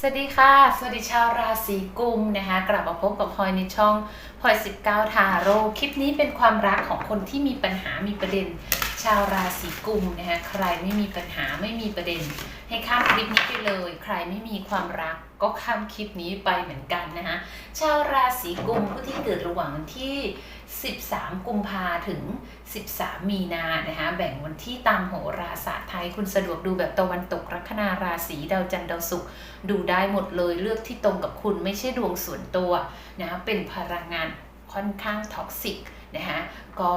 สวัสดีค่ะ สวัสดีชาวราศีกุมนะคะ กลับมาพบกับพลอยในช่องพลอย19 ทาโร่คลิปนี้เป็นความรักของคนที่มีปัญหามีประเด็น ชาวราศีกุมนะคะใครไม่มีปัญหาไม่มีประเด็น ให้ข้ามคลิปนี้ไปเลย ใครไม่มีความรักก็ข้ามคลิปนี้ไปเหมือนกันนะคะชาวราศีกุมผู้ที่เกิดระหว่างวันที่ 13 กุมภาถึง 13 มีนานะคะ แบ่งวันที่ตามโหราศาสตร์ไทย คุณสะดวกดูแบบตะวันตกลัคนาราศีดาวจันทร์ดาวศุกร์ดูได้หมดเลยเลือกที่ตรงกับคุณไม่ใช่ดวงส่วนตัวนะเป็นพลังงานค่อนข้างท็อกซิกนะคะก็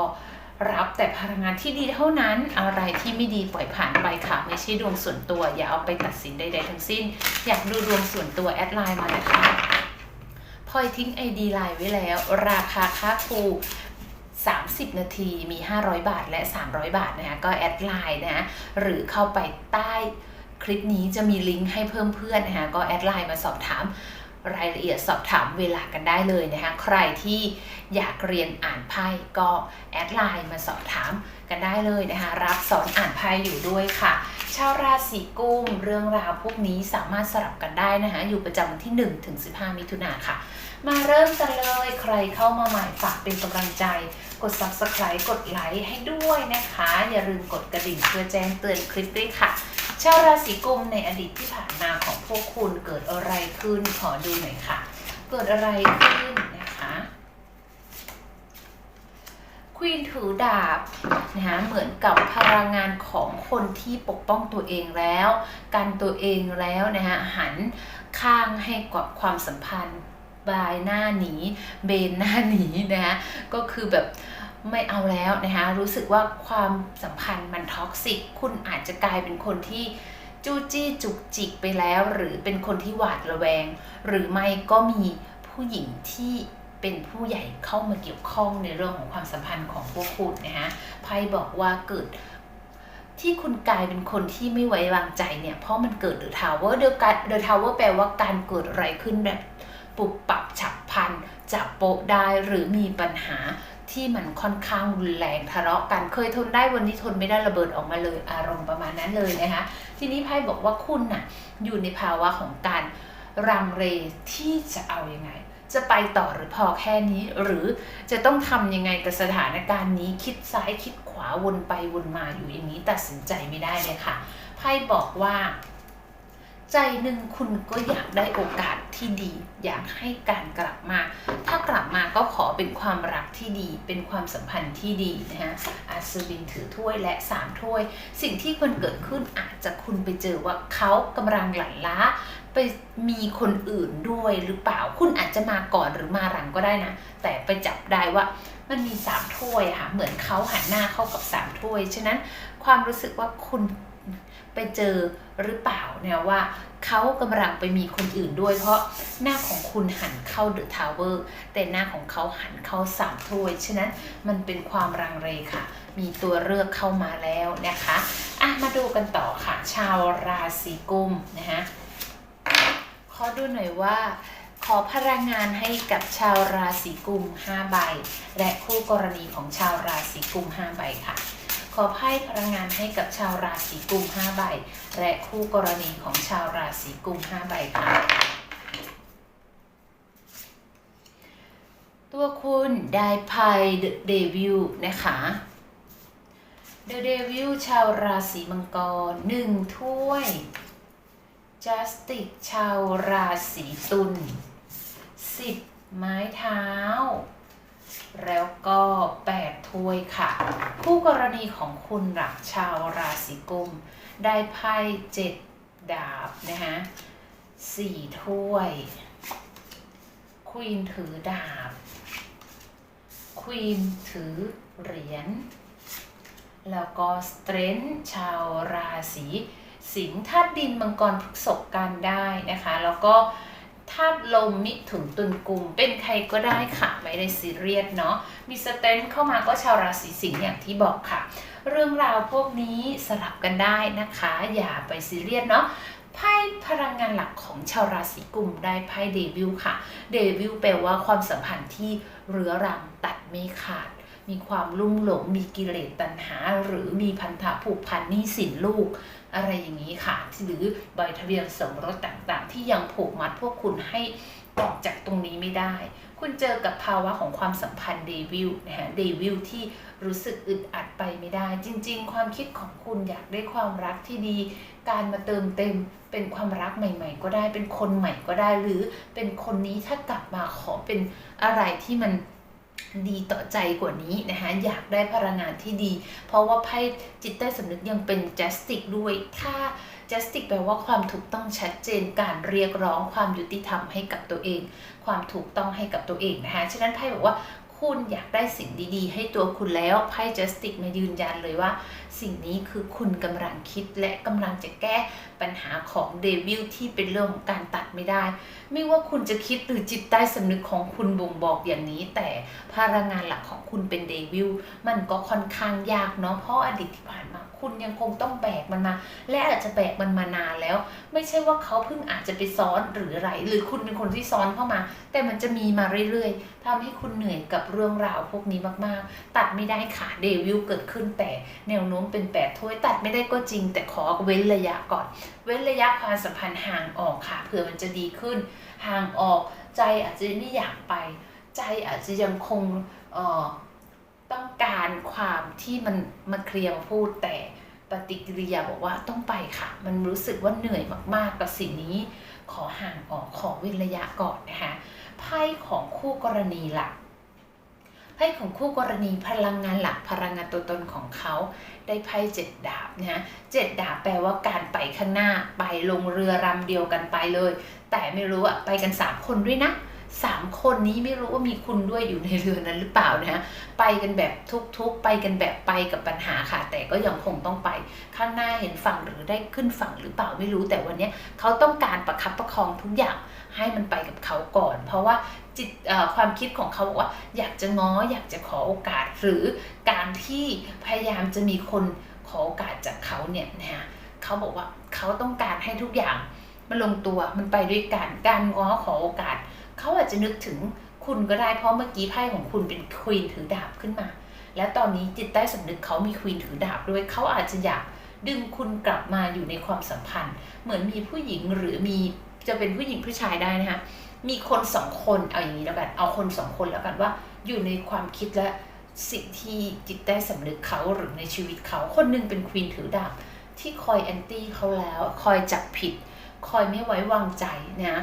รับแต่พลังงานที่ดีเท่านั้น อะไรที่ไม่ดีปล่อยผ่านไปค่ะ ไม่ใช่ดวงส่วนตัว อย่าเอาไปตัดสินใดๆทั้งสิ้น อยากดูดวงส่วนตัวแอดไลน์มานะคะ พลอยทิ้งไอดีไลน์ไว้แล้ว ราคาค่าครู30 นาทีมี 500 บาทและ 300 บาทนะคะก็แอดไลน์นะหรือเข้าไปใต้คลิปนี้จะมีลิงก์ให้เพิ่มเพื่อนนะคะก็แอดไลน์มาสอบถาม รายละเอียดสอบถามเวลากันได้เลยนะคะใครที่อยากเรียนอ่านไพ่ก็แอดไลน์มาสอบถามกันได้เลยนะคะรับสอนอ่านไพ่อยู่ด้วยค่ะ ชาวราศีกุมเรื่องราวพวกนี้สามารถสลับกันได้นะคะอยู่ประจำวันที่1ถึง15 มิถุนาค่ะ มาเริ่มกันเลยใครเข้ามาใหม่ฝากเป็นกำลังใจ กด subscribe กดไลค์ให้ด้วยนะคะ อย่าลืมกดกระดิ่งเพื่อแจ้งเตือนคลิปด้วยค่ะ ชาวราศีกุมในอดีตที่ผ่านมาของพวกคุณเกิดอะไรขึ้นขอดูหน่อยค่ะ เกิดอะไรขึ้นนะคะควีนถือดาบนะคะเหมือนกับพลังงานของคนที่ปกป้องตัวเองแล้ว กันตัวเองแล้วนะคะหันข้างให้กับความสัมพันธ์บายหน้าหนีเบนหน้าหนีนะคะก็คือแบบ ไม่เอาแล้วนะคะรู้สึกว่าความสัมพันธ์มันท็อกซิกคุณอาจจะกลายเป็นคนที่จู้จี้จุกจิกไปแล้ว หรือเป็นคนที่หวาดระแวง หรือไม่ก็มีผู้หญิงที่เป็นผู้ใหญ่เข้ามาเกี่ยวข้องในเรื่องของความสัมพันธ์ของพวกคุณนะคะไพ่บอกว่าเกิดที่คุณกลายเป็นคนที่ไม่ไว้วางใจเนี่ย เพราะมันเกิดเดอะทาวเวอร์เดอะทาวเวอร์แปลว่าการเกิดอะไรขึ้นแบบปุบปับฉับพลันจับโปะได้หรือมีปัญหา ที่มันค่อนข้างรุนแรงทะเลาะกันเคยทนได้วันนี้ทนไม่ได้ระเบิดออกมาเลยอารมณ์ประมาณนั้นเลยนะคะทีนี้ไพ่บอกว่าคุณน่ะอยู่ในภาวะของการรังเลที่จะเอาอยัางไง จะไปต่อหรือพอแค่นี้ หรือจะต้องทำยังไงกับสถานการณ์นี้คิดซ้ายคิดขวาวนไปวนมาอยู่อย่างนี้ตัดสินใจไม่ได้เลยค่ะไพ่บอกว่าใจหนึ่งคุณก็อยากได้โอกาสที่ดี อยากให้การกลับมา ถ้าก เป็นความรักที่ดี เป็นความสัมพันธ์ที่ดีนะฮะอาซบินถือถ้วยและสามถ้วย สิ่งที่ควรเกิดขึ้นอาจจะคุณไปเจอว่าเขากำลังหลั่นล้าไปมีคนอื่นด้วยหรือเปล่า คุณอาจจะมาก่อนหรือมาหลังก็ได้นะ แต่ไปจับได้ว่ามันมีสามถ้วยค่ะ เหมือนเขาหันหน้าเข้ากับสามถ้วย ฉะนั้นความรู้สึกว่าคุณ ไปเจอหรือเปล่าเนี่ยว่าเขากำลังไปมีคนอื่นด้วย เพราะหน้าของคุณหันเข้าเดอะทาวเวอร์แต่หน้าของเขาหันเข้าสามถ้วย ฉะนั้นมันเป็นความรังเลค่ะ มีตัวเลือกเข้ามาแล้วนะคะอะมาดูกันต่อค่ะ ชาวราศีกุมนะคะขอดูหน่อยว่า ขอพลังงานให้กับชาวราศีกุม 5 ใบ และคู่กรณีของชาวราศีกุม 5 ใบค่ะ ขอไพ่พลังงานให้กับชาวราศีกุม5ใบ และคู่กรณีของชาวราศีกุม5ใบค่ะตัวคุณได้ไพ่เดวิลนะคะ The Devil ชาวราศีมังกรหนึ่งถ้วย Justice ชาวราศีตุลสิบไม้เท้า แล้วก็แปดถ้วยค่ะ คู่กรณีของคุณหลักชาวราศีกุม ได้ไพ่เจ็ดดาบนะคะสี่ถ้วย ควีนถือดาบ ควีนถือเหรียญ แล้วก็สเตรนชาวราศีสิงห์ธาตุดินมังกรพฤกษกันได้นะคะ แล้วก็ ธาตุลมมิถุนตุลกุม เป็นใครก็ได้ค่ะ ไม่ได้ซีเรียสเนาะมีสเตนเข้ามาก็ชาวราศีสิงห์อย่างที่บอกค่ะ เรื่องราวพวกนี้สลับกันได้นะคะ อย่าไปซีเรียสเนาะไพ่พลังงานหลักของชาวราศีกุมได้ไพ่เดวิลค่ะ เดวิลแปลว่าความสัมพันธ์ที่เรื้อรังตัดไม่ขาด มีความลุ่มหลง มีกิเลสตัณหา หรือมีพันธะผูกพันนี้สินลูก อะไรอย่างนี้ค่ะ หรือใบทะเบียนสมรสต่างๆ ที่ยังผูกมัดพวกคุณให้ออกจากตรงนี้ไม่ได้ คุณเจอกับภาวะของความสัมพันธ์เดวิลนะฮะเดวิลที่รู้สึกอึดอัดไปไม่ได้ จริง ๆ ความคิดของคุณอยากได้ความรักที่ดี การมาเติมเต็มเป็นความรักใหม่ ๆ ก็ได้ เป็นคนใหม่ก็ได้ หรือเป็นคนนี้ถ้ากลับมาขอเป็นอะไรที่มัน ดีต่อใจกว่านี้นะคะอยากได้พลังงานที่ดี เพราะว่าไพ่จิตใต้สำนึกยังเป็น justice ด้วยถ้า justice แปลว่าความถูกต้องชัดเจนการเรียกร้องความยุติธรรมให้กับตัวเอง ความถูกต้องให้กับตัวเองนะคะฉะนั้นไพ่บอกว่า คุณอยากได้สิ่งดีๆ ให้ตัวคุณแล้วไพ่จัสติกมายืนยันเลยว่า สิ่งนี้คือคุณกำลังคิดและกำลังจะแก้ปัญหาของเดวิลที่เป็นเรื่องของการตัดไม่ได้ ไม่ว่าคุณจะคิดหรือจิตใต้สำนึกของคุณบ่งบอกอย่างนี้ แต่พลังงานหลักของคุณเป็นเดวิลมันก็ค่อนข้างยากเนาะเพราะอดีตที่ผ่านมา คุณยังคงต้องแบกมันมา และอาจจะแบกมันมานานแล้ว ไม่ใช่ว่าเขาเพิ่งอาจจะไปซ้อนหรืออะไร หรือคุณเป็นคนที่ซ้อนเข้ามา แต่มันจะมีมาเรื่อยๆทำให้คุณเหนื่อยกับเรื่องราวพวกนี้มากๆ ตัดไม่ได้ค่ะเดวิลเกิดขึ้นแต่แนวโน้มเป็นแปดถ้วยตัดไม่ได้ก็จริง แต่ขอเว้นระยะก่อน เว้นระยะความสัมพันธ์ห่างออกค่ะเผื่อมันจะดีขึ้น ห่างออกใจอาจจะไม่อยากไป ใจอาจจะยังคงเอ่อ ความที่มันมาเคลียร์มาพูดแต่ปฏิกิริยาบอกว่าต้องไปค่ะ มันรู้สึกว่าเหนื่อยมากๆกับสิ่งนี้ ขอห่างออกขอว้นระยะก่อนนะคะไพ่ของคู่กรณีหลักไพ่ของคู่กรณีพลังงานหลักพลังงานตัวตนของเขา ได้ไพ่เจ็ดดาบนะฮะเจ็ดดาบแปลว่าการไปข้างหน้าไปลงเรือลำเดียวกันไปเลย แต่ไม่รู้อะไปกันสามคนด้วยนะ สามคนนี้ไม่รู้ว่ามีคุณด้วยอยู่ในเรือนั้นหรือเปล่านะฮะไปกันแบบทุกๆ ไปกันแบบไปกับปัญหาค่ะ แต่ก็ยังคงต้องไป ข้างหน้าเห็นฝั่งหรือได้ขึ้นฝั่งหรือเปล่าไม่รู้แต่วันนี้เขาต้องการประคับประคองทุกอย่างให้มันไปกับเขาก่อน เพราะว่าจิตความคิดของเขาบอกว่า อยากจะง้ออยากจะขอโอกาส หรือการที่พยายามจะมีคนขอโอกาสจากเขาเนี่ยนะฮะเขาบอกว่าเขาต้องการให้ทุกอย่างมันลงตัวมันไปด้วยกันการง้อขอโอกาส เขาอาจจะนึกถึงคุณก็ได้เพราะเมื่อกี้ไพ่ของคุณเป็นควีนถือดาบขึ้นมา และตอนนี้จิตใต้สำนึกเขามีควีนถือดาบด้วยเขาอาจจะอยากดึงคุณกลับมาอยู่ในความสัมพันธ์ เหมือนมีผู้หญิงหรือมีจะเป็นผู้หญิงผู้ชายได้นะคะมีคนสองคนเอาอย่างนี้แล้วกันเอาคนสองคนแล้วกันว่า อยู่ในความคิดและสิ่งที่จิตใต้สำนึกเขาหรือในชีวิตเขาคนหนึงเป็นควีนถือดาบที่คอยแอนตี้เขาแล้ว คอยจับผิด คอยไม่ไว้วางใจนะ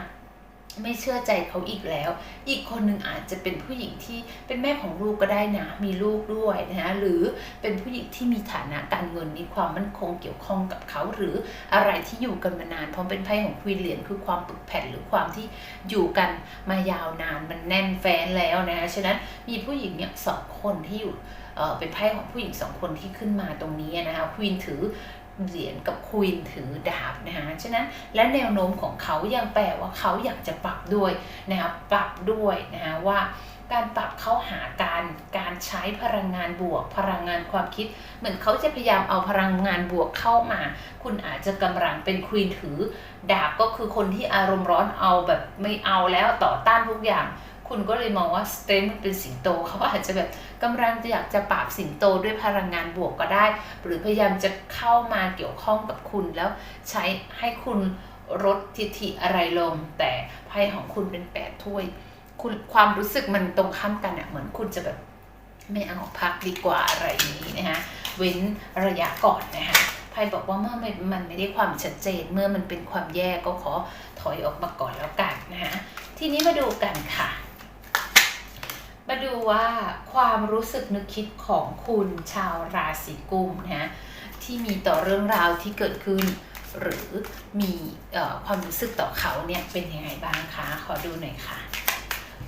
ไม่เชื่อใจเขาอีกแล้ว อีกคนหนึ่งอาจจะเป็นผู้หญิงที่เป็นแม่ของลูกก็ได้นะ มีลูกด้วยนะฮะหรือเป็นผู้หญิงที่มีฐานะการเงินมีความมั่นคงเกี่ยวข้องกับเขาหรืออะไรที่อยู่กันมานานเพราะเป็นไพ่ของควีนเหรียญคือความปึกแผ่นหรือความที่อยู่กันมายาวนานมันแน่นแฟนแล้วนะฉะนั้นมีผู้หญิงเนี่ยสองคนที่อยู่เอ่อเป็นไพ่ของผู้หญิงสองคนที่ขึ้นมาตรงนี้นะคะควีนถือ เหรียญกับควีนถือดาบนะคะฉะนั้นและแนวโน้มของเขายังแปลว่าเขาอยากจะปรับด้วยนะคะปรับด้วยนะคะว่าการปรับเข้าหาการการใช้พลังงานบวก พลังงานความคิด เหมือนเขาจะพยายามเอาพลังงานบวกเข้ามา คุณอาจจะกำลังเป็นควีนถือ ดาบก็คือคนที่อารมณ์ร้อนเอาแบบไม่เอาแล้วต่อต้านทุกอย่าง คุณก็เลยมองว่าสเตนมันเป็นสิงโตเขาอาจจะแบบกำลังจะอยากจะปราบสิงโตด้วยพลังงานบวกก็ได้ หรือพยายามจะเข้ามาเกี่ยวข้องกับคุณแล้วใช้ให้คุณลดทิฐิอะไรลง แต่ไพ่ของคุณเป็นแปดถ้วย คุณความรู้สึกมันตรงข้ามกันอะเหมือนคุณจะแบบไม่เอาพักดีกว่าอะไรนี้นะคะเว้นระยะก่อนนะคะไพ่บอกว่าเมื่อมันมันไม่ได้ความชัดเจน เมื่อมันเป็นความแย่ก็ขอถอยออกมาก่อนแล้วกันนะคะทีนี้มาดูกันค่ะ มาดูว่าความรู้สึกนึกคิดของคุณชาวราศีกุมนะฮะที่มีต่อเรื่องราวที่เกิดขึ้น หรือมีอความรู้สึกต่อเขาเนี่ยเป็นยังไงบ้างคะขอดูหน่อยค่ะ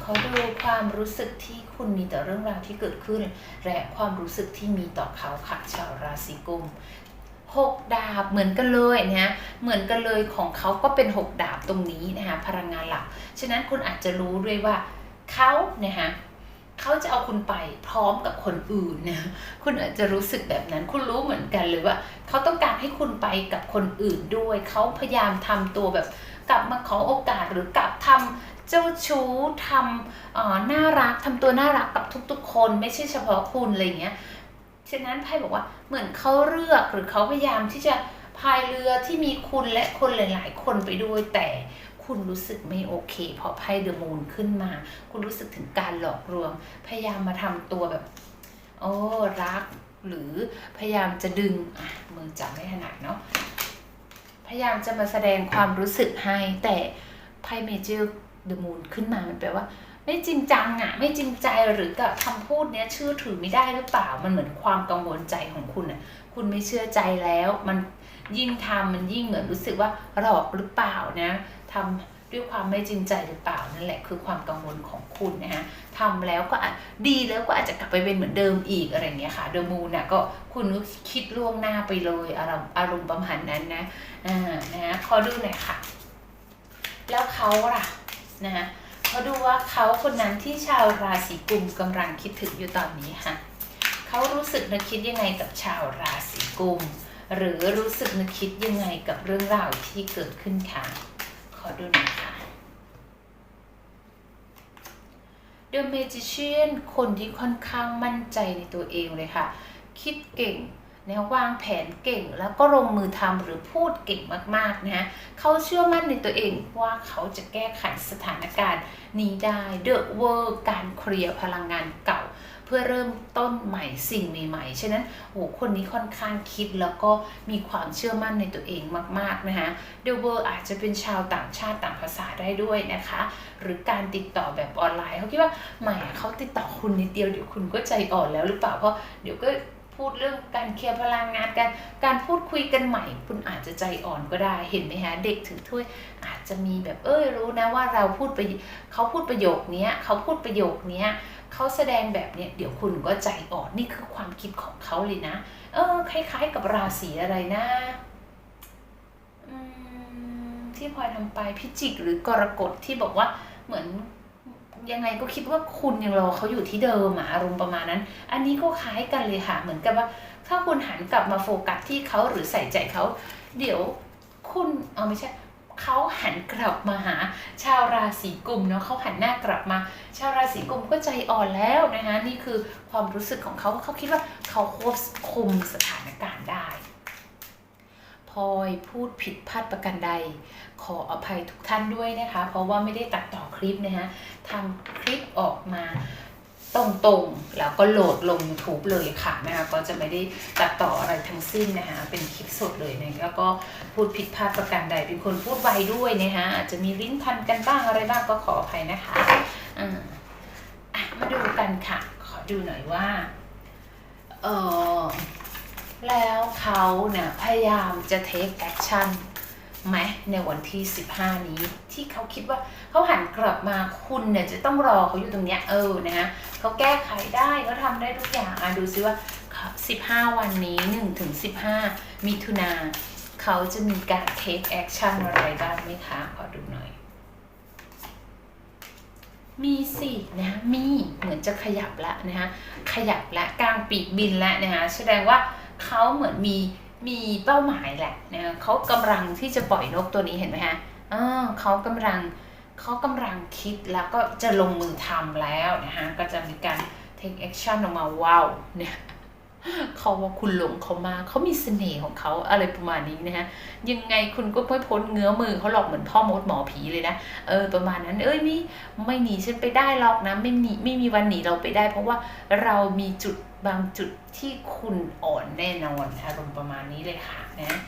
ขอดูความรู้สึกที่คุณมีต่อเรื่องราวที่เกิดขึ้น และความรู้สึกที่มีต่อเขาค่ะชาวราศีกุมหกดาบเหมือนกันเลยนะฮะเหมือนกันเลยของเขาก็เป็นหกดาบตรงนี้นะคะพลังงานหลัก ฉะนั้นคุณอาจจะรู้ด้วยว่าเขาเนี่ยฮะ เขาจะเอาคุณไปพร้อมกับคนอื่นนะคุณอาจจะรู้สึกแบบนั้น คุณรู้เหมือนกันเลยว่าเขาต้องการให้คุณไปกับคนอื่นด้วย เขาพยายามทำตัวแบบกลับมาขอโอกาสหรือกลับทำเจ้าชู้ทำน่ารักทำตัวน่ารักกับทุก ๆ คนไม่ใช่เฉพาะคุณอะไรเงี้ยฉะนั้นไพ่บอกว่าเหมือนเขาเลือกหรือเขาพยายามที่จะพายเรือที่มีคุณและคนหลาย ๆ คนไปด้วยแต่ คุณรู้สึกไม่โอเค เพราะไพ่เดอะมูนขึ้นมา คุณรู้สึกถึงการหลอกลวง พยายามมาทำตัวแบบ โอ้รัก หรือพยายามจะดึงมือจับไม่ถนัดเนาะพยายามจะมาแสดงความรู้สึกให้ แต่ไพ่เมเจอร์เดอะมูนขึ้นมามันแปลว่า ไม่จริงจังอะไม่จริงใจหรือกับคำพูดเนี้ยเชื่อถือไม่ได้หรือเปล่ามันเหมือนความกังวลใจของคุณอะคุณไม่เชื่อใจแล้ว มันยิ่งทำมันยิ่งเหมือนรู้สึกว่าหลอกหรือเปล่านะ ทำด้วยความไม่จริงใจหรือเปล่านั่นแหละคือความกังวลของคุณนะฮะทำแล้วก็อาจดีแล้วก็อาจจะกลับไปเป็นเหมือนเดิมอีกอะไรเงี้ยค่ะเดมูน่ะก็คุณก็คิดล่วงหน้าไปเลยอารมณ์อารมณ์ประมาณนั้นนะอ่านะฮะขอดูหน่อยค่ะ แล้วเขาล่ะนะฮะมาดูว่าเขาคนนั้นที่ชาวราศีกุมกำลังคิดถึงอยู่ตอนนี้ค่ะเขารู้สึกนึกคิดยังไงกับชาวราศีกุม หรือรู้สึกนึกคิดยังไงกับเรื่องราวที่เกิดขึ้นค่ะ ขอดูหน่อยค่ะ The Magician คนที่ค่อนข้างมั่นใจในตัวเองเลยค่ะ คิดเก่งนะวางแผนเก่งแล้วก็ลงมือทำหรือพูดเก่งมากๆนะฮะเขาเชื่อมั่นในตัวเองว่าเขาจะแก้ไขสถานการณ์นี้ได้เดอะเวอร์การเคลียร์พลังงานเก่า พื่อเริ่มต้นใหม่สิ่งใหม่ๆ ฉะนั้นโอ้คนนี้ค่อนข้างคิดแล้วก็มีความเชื่อมั่นในตัวเองมากๆนะคะเดอะเวอร์อาจจะเป็นชาวต่างชาติต่างภาษาได้ด้วยนะคะ หรือการติดต่อแบบออนไลน์เขาคิดว่าแหมเขาติดต่อคุณนิดเดียวเดี๋ยวคุณก็ใจอ่อนแล้วหรือเปล่าเพราะเดี๋ยวก็พูดเรื่องการเคลียร์พลังงานการการพูดคุยกันใหม่ คุณอาจจะใจอ่อนก็ได้ เห็นไหมฮะ เด็กถือถ้วยอาจจะมีแบบเอ้ยรู้นะว่าเราพูดไปเขาพูดประโยคนี้เขาพูดประโยคนี้ เขาแสดงแบบเนี้ยเดี๋ยวคุณก็ใจอ่อนนี่คือความคิดของเขาเลยนะ เออ คล้าย ๆ กับราศีอะไรนะที่พลอยทำไปพิจิกหรือกรกฎที่บอกว่าเหมือนยังไงก็คิดว่าคุณยังรอเขาอยู่ที่เดิมอารมณ์ประมาณนั้น อันนี้ก็คล้ายกันเลยค่ะ เหมือนกับว่า ถ้าคุณหันกลับมาโฟกัสที่เขาหรือใส่ใจเขา เดี๋ยวคุณเอาไม่ใช่ เขาหันกลับมาหาชาวราศีกุมเนาะเขาหันหน้ากลับมา ชาวราศีกุมก็ใจอ่อนแล้วนะคะนี่คือความรู้สึกของเขาว่าเขาคิดว่าเขาควบคุมสถานการณ์ได้พลอยพูดผิดพลาดประกันใด ขออภัยทุกท่านด้วยนะคะ เพราะว่าไม่ได้ตัดต่อคลิปนะคะทำคลิปออกมา ตรงๆ แล้วก็โหลดลง YouTube เลยค่ะนะคะก็จะไม่ได้ตัดต่ออะไรทั้งสิ้นนะคะเป็นคลิปสดเลยนะแล้วก็พูดผิดพลาดประการใดเป็นคนพูดไวด้วยนะคะอาจจะมีลิ้นพันกันบ้างอะไรบ้างก็ขออภัยนะคะอ่าอะมาดูกันค่ะ ขอดูหน่อยว่าเออแล้วเขาเนี่ยพยายามจะ take action ไหมในวันที่ 15 นี้ ที่เขาคิดว่าเขาหันกลับมาคุณเนี่ยจะต้องรอเขาอยู่ตรงเนี้ยเออนะฮะเขาแก้ไขได้เขาทำได้ทุกอย่างอะดูซิว่า 15 วันนี้1ถึง15 มิถุนาเขาจะมีการ take action อะไรบ้างไหมคะขอดูหน่อย มีสินะมีเหมือนจะขยับละนะคะขยับละกลางปีกบินละนะคะแสดงว่าเขาเหมือนมี มีเป้าหมายแหละนะเขากำลังที่จะปล่อยนกตัวนี้เห็นไหมฮะเขากำลังเขากำลังคิดแล้วก็จะลงมือทำแล้วนะคะก็จะมีการ take action ออกมาว้าวเนี่ยเขาว่าคุณหลงเขามาเขามีเสน่ห์ของเขาอะไรประมาณนี้นะฮะยังไงคุณก็ไม่พ้นเงื้อมือเขาหลอกเหมือนพ่อมดหมอผีเลยนะเออประมาณนั้น เอ้ยไม่ไม่หนีฉันไปได้หรอกนะไม่หนีไม่มีวันหนีเราไปได้ เพราะว่าเรามีจุด บางจุดที่คุณอ่อนแน่นอนอารมณ์ประมาณนี้เลยค่ะนะ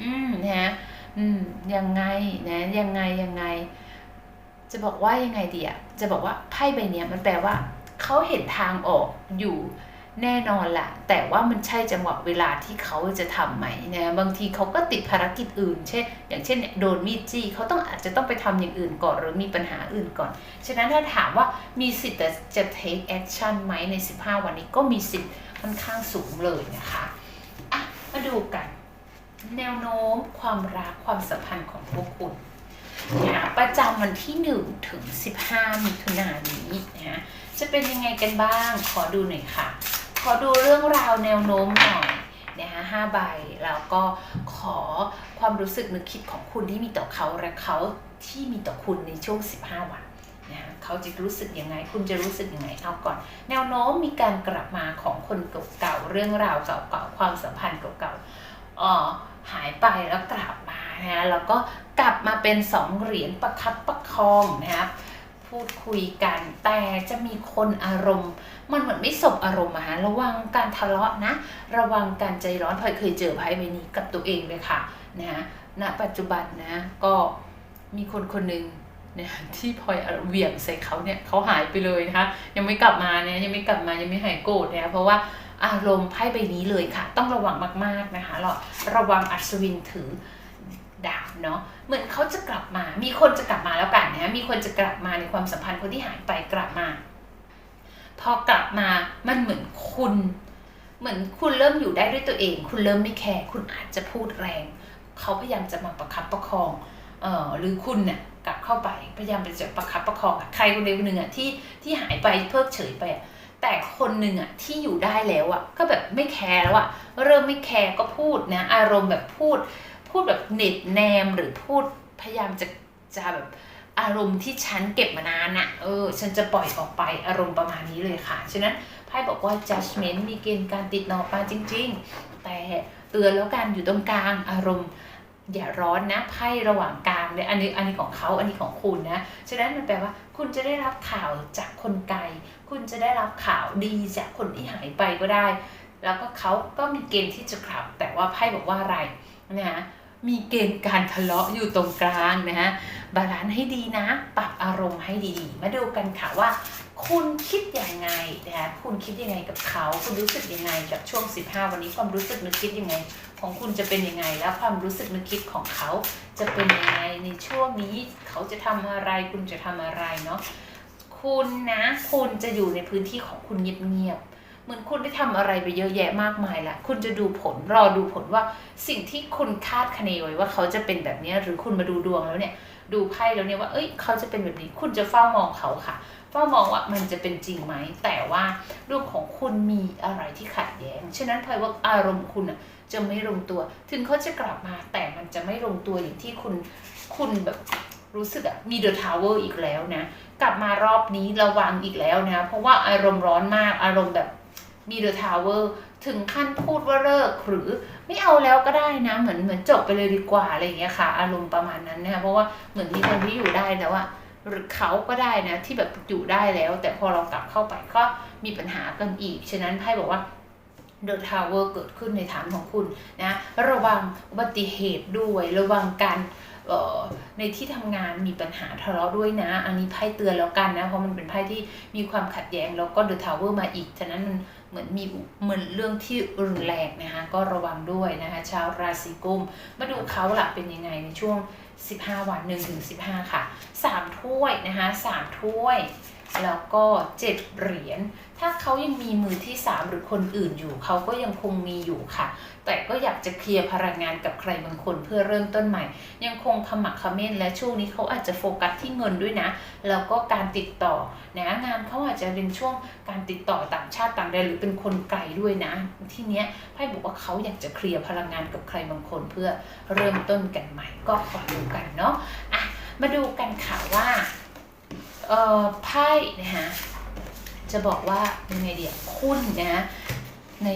อืมนะฮะอืมยังไงนะ ยังไงยังไง จะบอกว่ายังไงดีอะจะบอกว่าไพ่ใบเนี้ยมันแปลว่าเขาเห็นทางออกอยู่ แน่นอนละแต่ว่ามันใช่จังหวะเวลาที่เขาจะทำไหมนะบางทีเขาก็ติดภารกิจอื่น เช่น อย่างเช่นเนี่ยโดนมีดจี้เขาต้องอาจจะต้องไปทำอย่างอื่นก่อนหรือมีปัญหาอื่นก่อน ฉะนั้นถ้าถามว่ามีสิทธิ์จะ take action ไหมใน 15 วันนี้ก็มีสิทธิ์ค่อนข้างสูงเลยนะคะอะมาดูกัน แนวโน้มความรักความสัมพันธ์ของพวกคุณนะประจำวันที่ 1 ถึง 15 มิถุนายนนี้นะจะเป็นยังไงกันบ้าง ขอดูหน่อยค่ะ ขอดูเรื่องราวแนวโน้มหน่อยนะคะห้าใบแล้วก็ขอความรู้สึกนึกคิดของคุณที่มีต่อเขาและเขาที่มีต่อคุณในช่วง 15 วันนะฮะเขาจะรู้สึกยังไง คุณจะรู้สึกยังไงเอาก่อน แนวโน้มมีการกลับมาของคนเก่าๆเรื่องราวเก่าๆความสัมพันธ์เก่าๆอ๋อหายไปแล้วกลับมานะฮะแล้วก็กลับมาเป็นสองเหรียญประคับประคองนะครับ พูดคุยกัน แต่จะมีคนอารมณ์ มันเหมือนไม่สบอารมณ์อะฮะระวังการทะเลาะนะ ระวังการใจร้อนพลอยเคยเจอไพ่ใบนี้กับตัวเองเลยค่ะนะฮะณปัจจุบันนะก็มีคนคนหนึ่งเนี่ยที่พลอยเหวี่ยงใส่เขาเนี่ยเขาหายไปเลยนะคะยังไม่กลับมาเนี่ยยังไม่กลับมายังไม่หายโกรธนี่ยเพราะว่าอารมณ์ไพ่ใบนี้เลยค่ะ ต้องระวังมากๆนะคะเราระวังอัศวินถือ ดาบเนาะเหมือนเขาจะกลับมา มีคนจะกลับมาแล้วกันนะมีคนจะกลับมาในความสัมพันธ์คนที่หายไปกลับมา พอกลับมามันเหมือนคุณ เหมือนคุณเริ่มอยู่ได้ด้วยตัวเอง คุณเริ่มไม่แคร์คุณอาจจะพูดแรง เขาพยายามจะมาประคับประคองเอ่อหรือคุณเนี่ยกลับเข้าไปพยายามไปจะประคับประคองใครคนใดคนหนึ่งอะที่ที่หายไปเพิกเฉยไปอะแต่คนหนึ่งอะที่อยู่ได้แล้วอะก็แบบไม่แคร์แล้วอะเริ่มไม่แคร์ก็พูดนะอารมณ์แบบพูด พูดแบบเน็บแนมหรือพูดพยายามจะจะแบบอารมณ์ที่ฉันเก็บมานานอะเออ ฉันจะปล่อยออกไปอารมณ์ประมาณนี้เลยค่ะ ฉะนั้นไพ่บอกว่า judgment มีเกณฑ์การติดหนอปลาจริง ๆ แต่เตือนแล้วกันอยู่ตรงกลางอารมณ์อย่าร้อนนะไพ่ระหว่างกลางเลยอันนี้อันนี้ของเขาอันนี้ของคุณนะ ฉะนั้นมันแปลว่า คุณจะได้รับข่าวจากคนไกล คุณจะได้รับข่าวดีจากคนที่หายไปก็ได้ แล้วก็เขาก็มีเกณฑ์ที่จะกลับ แต่ว่าไพ่บอกว่าอะไรนะ มีเกณฑ์การทะเลาะอยู่ตรงกลางนะฮะบาลานซ์ให้ดีนะ ปรับอารมณ์ให้ดีๆ มาดูกันค่ะว่า คุณคิดยังไงนะคะคุณคิดยังไงกับเขา คุณรู้สึกยังไงกับช่วง 15 วันนี้ความรู้สึกนึกคิดยังไง ของคุณจะเป็นยังไง แล้วความรู้สึกนึกคิดของเขาจะเป็นยังไงในช่วงนี้เขาจะทำอะไร คุณจะทำอะไรเนาะคุณนะ คุณจะอยู่ในพื้นที่ของคุณเงียบๆ มือนคุณได้ทำอะไรไปเยอะแยะมากมายละคุณจะดูผลรอดูผลว่าสิ่งที่คุณคาดคะเนไว้ว่าเขาจะเป็นแบบนี้หรือคุณมาดูดวงแล้วเนี่ย ดูไพ่แล้วเนี่ยว่าเอ้ยเขาจะเป็นแบบนี้ คุณจะเฝ้ามองเขาค่ะเฝ้ามองว่ามันจะเป็นจริงไหม แต่ว่าดวงของคุณมีอะไรที่ขัดแย้ง ฉะนั้นไพ่ว่าอารมณ์คุณอะจะไม่ลงตัว ถึงเขาจะกลับมาแต่มันจะไม่ลงตัวอย่างที่คุณคุณแบบรู้สึกอะมีเดอะทาวเวอร์อีกแล้วนะ กลับมารอบนี้ระวังอีกแล้วนะ เพราะว่าอารมณ์ร้อนมากอารมณ์แบบ มีเดอะทาวเวอร์ถึงขั้นพูดว่าเลิกหรือไม่เอาแล้วก็ได้นะ เหมือนเหมือนจบไปเลยดีกว่าอะไรอย่างเงี้ยค่ะ อารมณ์ประมาณนั้นนะคะเพราะว่าเหมือนมีคนที่อยู่ได้แล้วอะหรือเขาก็ได้นะที่แบบอยู่ได้แล้ว แต่พอเรากลับเข้าไปก็มีปัญหากันอีก ฉะนั้นไพ่บอกว่าเดอะทาวเวอร์เกิดขึ้นในฐานของคุณนะระวังอุบัติเหตุด้วยระวังการในที่ทำงานมีปัญหาทะเลาะด้วยนะ อันนี้ไพ่เตือนแล้วกันนะ เพราะมันเป็นไพ่ที่มีความขัดแย้งแล้วก็เดอะทาวเวอร์มาอีก ฉะนั้นมัน เหมือนมีเหมือนเรื่องที่รุนแรงนะคะก็ระวังด้วยนะคะชาวราศีกุม มาดูเขาหลักเป็นยังไงในช่วง 15 วัน1ถึง15 ค่ะ 3 ถ้วยนะคะ3ถ้วย แล้วก็ 7 เหรียญ ถ้าเขายังมีมือที่ 3 หรือคนอื่นอยู่เขาก็ยังคงมีอยู่ค่ะ แต่ก็อยากจะเคลียร์พลังงานกับใครบางคนเพื่อเริ่มต้นใหม่ ยังคงขมักขม้นและช่วงนี้เขาอาจจะโฟกัสที่เงินด้วยนะ แล้วก็การติดต่อนะงานเขาอาจจะเป็นช่วงการติดต่อต่างชาติต่างแดนหรือเป็นคนไกลด้วยนะ ที่เนี้ยไพ่บอกว่าเขาอยากจะเคลียร์พลังงานกับใครบางคนเพื่อเริ่มต้นกันใหม่ ก็ขอดูกันเนาะอะมาดูกันค่ะว่าเอ่อไพ่นะคะ จะบอกว่ายังไงเดียคุณนะใน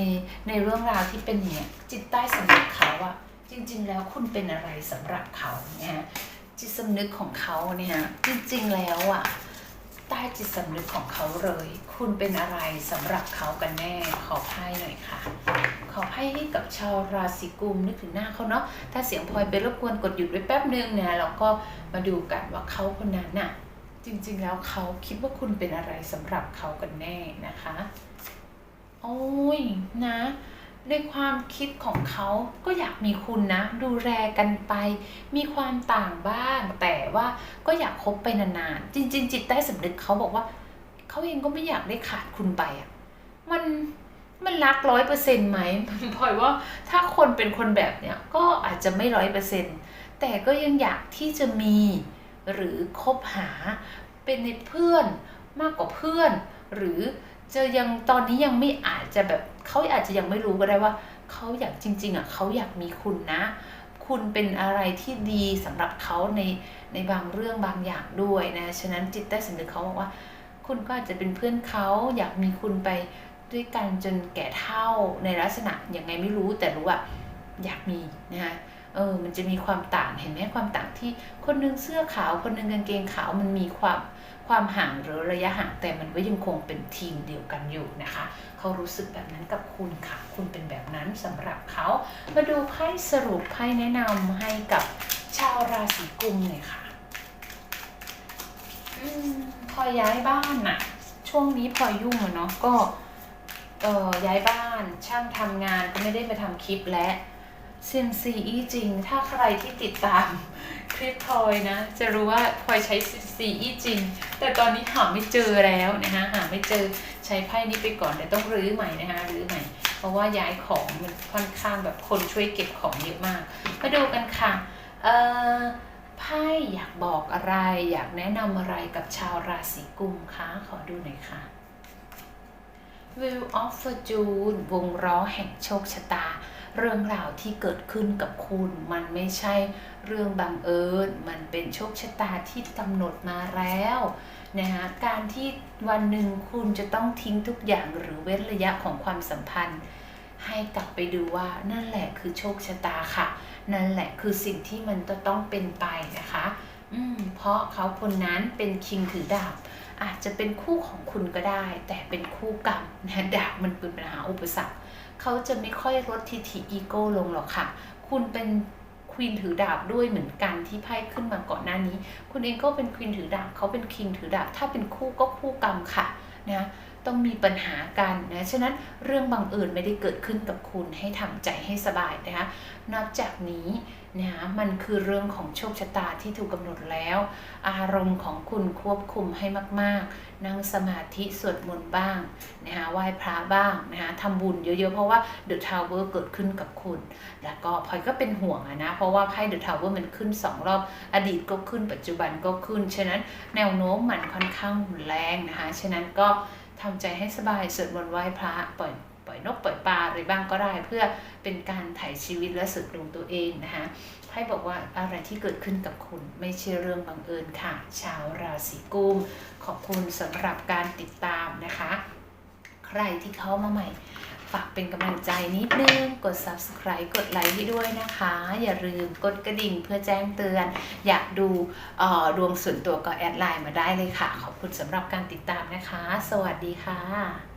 ในเรื่องราวที่เป็นเนี้ยจิตใต้สำนึกเขาอะจริง ๆ แล้วคุณเป็นอะไรสำหรับเขานะฮะจิตสำนึกของเขาเนี่ยจริง ๆ แล้วอะใต้จิตสำนึกของเขาเลย คุณเป็นอะไรสำหรับเขากันแน่ขอไพ่หน่อยค่ะ ขอไพ่ให้กับชาวราศีกุมนึกถึงหน้าเขาเนาะถ้าเสียงพลอยไปรบกวนกดหยุดไว้แป๊บนึงนะแล้วก็มาดูกันว่าเขาคนนั้นน่ะ จริงๆแล้วเขาคิดว่าคุณเป็นอะไรสำหรับเขากันแน่นะคะ โอ้ยนะ ในความคิดของเขาก็อยากมีคุณนะ ดูแลกันไป มีความต่างบ้าง แต่ว่าก็อยากคบไปนานๆ จริง ๆ จิตใต้สำนึกเขาบอกว่าเขาเองก็ไม่อยากได้ขาดคุณไปอะ มันมันรักร้อยเปอร์เซ็นต์ไหมพลอยว่าถ้าคนเป็นคนแบบเนี้ยก็อาจจะไม่ร้อยเปอร์เซ็นต์แต่ก็ยังอยากที่จะมี หรือคบหาเป็นในเพื่อนมากกว่าเพื่อน หรือจะยังตอนนี้ยังไม่อาจจะแบบเขาอาจจะยังไม่รู้ก็ได้ว่าเขาอยากจริง ๆอะเขาอยากมีคุณนะ คุณเป็นอะไรที่ดีสำหรับเขาในในบางเรื่องบางอย่างด้วยนะฉะนั้นจิตใต้สำนึกเขาบอกว่า คุณก็อาจจะเป็นเพื่อนเขาอยากมีคุณไปด้วยกันจนแก่เท่าในลักษณะอย่างไงไม่รู้แต่รู้ว่าอยากมีนะคะ เออ มันจะมีความต่าง เห็นไหมความต่างที่คนหนึงเสื้อขาว คนหนึงกางเกงขาว มันมีความความห่างหรือระยะห่าง แต่มันก็ยังคงเป็นทีมเดียวกันอยู่นะคะ เขารู้สึกแบบนั้นกับคุณค่ะ คุณเป็นแบบนั้นสำหรับเขา มาดูไพ่สรุปไพ่แนะนำให้กับชาวราศีกุมหน่อยค่ะอืมพอย้ายบ้านน่ะช่วงนี้พอยุ่งอะเนาะ ก็เอ่อย้ายบ้าน ช่างทำงานก็ไม่ได้มาทำคลิปและ เซียมซีอีจริง ถ้าใครที่ติดตามคลิปพลอยนะ จะรู้ว่าพลอยใช้ซีอีจริง แต่ตอนนี้หาไม่เจอแล้วนะคะหาไม่เจอใช้ไพ่นี้ไปก่อนเดี๋ยวต้องรื้อใหม่นะคะรื้อใหม่ เพราะว่าย้ายของมันค่อนข้างแบบคนช่วยเก็บของเยอะมาก มาดูกันค่ะเอ่อไพ่อยากบอกอะไร อยากแนะนำอะไรกับชาวราศีกุมคะขอดูหน่อยค่ะ Wheel of Fortune วงล้อแห่งโชคชะตา เรื่องราวที่เกิดขึ้นกับคุณ มันไม่ใช่เรื่องบังเอิญ มันเป็นโชคชะตาที่กำหนดมาแล้วนะคะการที่วันหนึ่งคุณจะต้องทิ้งทุกอย่างหรือเว้นระยะของความสัมพันธ์ ให้กลับไปดูว่านั่นแหละคือโชคชะตาค่ะ นั่นแหละคือสิ่งที่มันจะต้องเป็นไปนะคะอืมเพราะเขาคนนั้นเป็นคิงถือดาบอาจจะเป็นคู่ของคุณก็ได้ แต่เป็นคู่กรรมนะดาบมันเป็นปัญหาอุปสรรค เขาจะไม่ค่อยลดทิฐิอีโก้ลงหรอกค่ะ คุณเป็นควีนถือดาบด้วยเหมือนกันที่ไพ่ขึ้นมาก่อนหน้านี้ คุณเองก็เป็นควีนถือดาบเขาเป็นคิงถือดาบ ถ้าเป็นคู่ก็คู่กรรมค่ะนะ ต้องมีปัญหากันนะฉะนั้นเรื่องบังเอิญไม่ได้เกิดขึ้นกับคุณให้ทำใจให้สบายนะคะนับจากนี้นะมันคือเรื่องของโชคชะตาที่ถูกกำหนดแล้ว อารมณ์ของคุณควบคุมให้มากๆ นั่งสมาธิสวดมนต์บ้างนะคะไหว้พระบ้างนะคะทำบุญเยอะๆ เพราะว่า The Tower เกิดขึ้นกับคุณ แล้วก็พลอยก็เป็นห่วงอะนะ เพราะว่าไพ่ The Tower มันขึ้น 2 รอบ อดีตก็ขึ้นปัจจุบันก็ขึ้น ฉะนั้นแนวโน้มมันค่อนข้างรุนแรงนะคะ ฉะนั้นก็ ทำใจให้สบายสวดมนต์ไหว้พระปล่อยปล่อยนกปล่อยปลาอะไรบ้างก็ได้ เพื่อเป็นการถ่ายชีวิตและสึกลงตัวเองนะคะไพ่บอกว่าอะไรที่เกิดขึ้นกับคุณไม่ใช่เรื่องบังเอิญค่ะ ชาวราศีกุมขอบคุณสำหรับการติดตามนะคะ ใครที่เข้ามาใหม่ ฝากเป็นกำลังใจนิดนึง กด subscribe กดไลค์ให้ด้วยนะคะ อย่าลืมกดกระดิ่งเพื่อแจ้งเตือน อยากดูดวงส่วนตัวก็แอดไลน์มาได้เลยค่ะ ขอบคุณสำหรับการติดตามนะคะ สวัสดีค่ะ